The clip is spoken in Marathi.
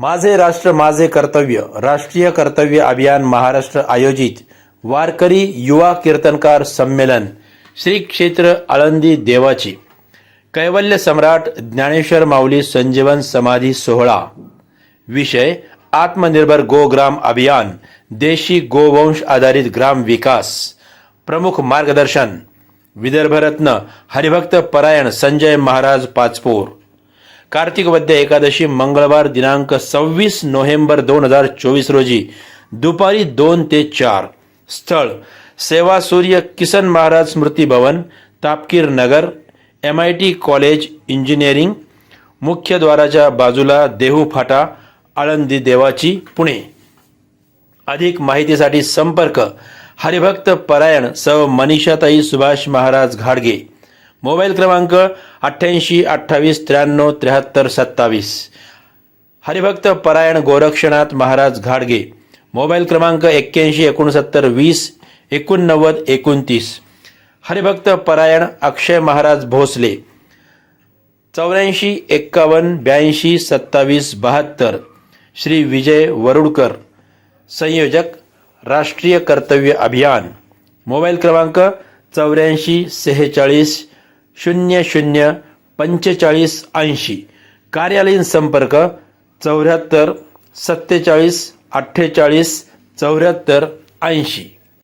माझे राष्ट्र माझे कर्तव्य राष्ट्रीय कर्तव्य अभियान महाराष्ट्र आयोजित वारकरी युवा कीर्तनकार संमेलन श्री क्षेत्र आळंदी देवाची. कैवल्य सम्राट ज्ञानेश्वर माऊली संजीवन समाधी सोहळा. विषय आत्मनिर्भर गोग्राम अभियान देशी गोवंश आधारित ग्राम विकास. प्रमुख मार्गदर्शन विदर्भरत्न हरिभक्त परायण संजय महाराज पाचपोर. कार्तिक वद्य एकादशी मंगळवार दिनांक सव्वीस नोव्हेंबर दोन हजार चोवीस रोजी दुपारी दोन ते चार. स्थळ सेवा सूर्य किसन महाराज स्मृती भवन Tapkir Nagar M I T college engineering मुख्यद्वाराच्या बाजूला देहू फाटा आळंदी देवाची पुणे. अधिक माहितीसाठी संपर्क हरिभक्त परायण सव मनीषाताई सुभाष महाराज घाडगे. मोबाईल क्रमांक अठ्ठ्याऐंशी अठ्ठावीस त्र्याण्णव त्र्याहत्तर सत्तावीस. हरिभक्त परायण गोरक्षनाथ महाराज घाडगे. मोबाईल क्रमांक एक्क्याऐंशी एकोणसत्तर वीस एकोणनव्वद एकोणतीस. हरिभक्त परायण अक्षय महाराज भोसले. चौऱ्याऐंशी एक्कावन्न ब्याऐंशी सत्तावीस बहात्तर. श्री विजय वरुडकर. संयोजक राष्ट्रीय कर्तव्य अभियान. मोबाईल क्रमांक चौऱ्याऐंशी सेहेचाळीस शून्य शून्य पंचेचाळीस ऐंशी. कार्यालयीन संपर्क चौऱ्याहत्तर सत्तेचाळीस अठ्ठेचाळीस चौऱ्याहत्तर ऐंशी.